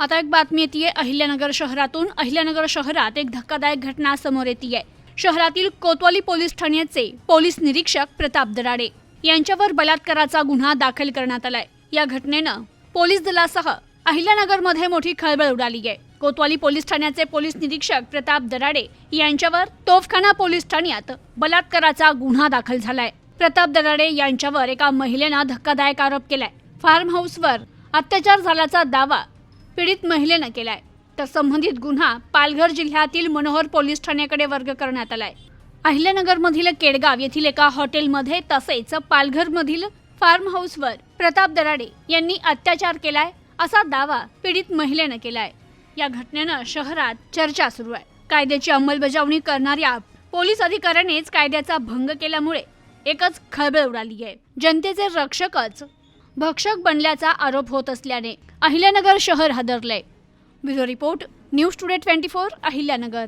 आता एक बातमी येते अहिल्यानगर शहरातून अहिल्यानगर शहरात एक धक्कादायक घटना समोर येते शहरातील कोतवाली पोलीस ठाण्याचे पोलीस निरीक्षक प्रताप दराडे यांच्यावर बलात्काराचा गुन्हा दाखल करण्यात आलाय. या घटनेनं पोलीस दलासह अहिल्यानगरमध्ये मोठी खळबळ उडाली आहे कोतवाली पोलीस ठाण्याचे पोलीस निरीक्षक प्रताप दराडे यांच्यावर तोफखाना पोलीस ठाण्यात बलात्काराचा गुन्हा दाखल झालाय. प्रताप दराडे यांच्यावर एका महिलेनं धक्कादायक आरोप केलाय. फार्म हाऊसवर अत्याचार झाल्याचा दावा पीडित महिलेनं केलाय. तर संबंधित गुन्हा पालघर जिल्ह्यातील मनोहर पोलीस ठाण्याकडे वर्ग करण्यात आलाय. अहिल्यानगरमधील केडगाव येथील एका हॉटेलमध्ये तसेच पालघरमधील फार्म हाऊसवर प्रताप दराडे यांनी अत्याचार केलाय असा दावा पीडित महिलेनं केलाय. या घटनेनं शहरात चर्चा सुरू आहे. कायद्याची अंमलबजावणी करणाऱ्या पोलीस अधिकाऱ्यानेच कायद्याचा भंग केल्यामुळे एकच खळबळ उडाली आहे. जनतेचे रक्षकच भक्षक बनल्याचा आरोप होत असल्याने अहिल्यानगर शहर हादरले. Bureau report news today twenty four Ahilyanagar.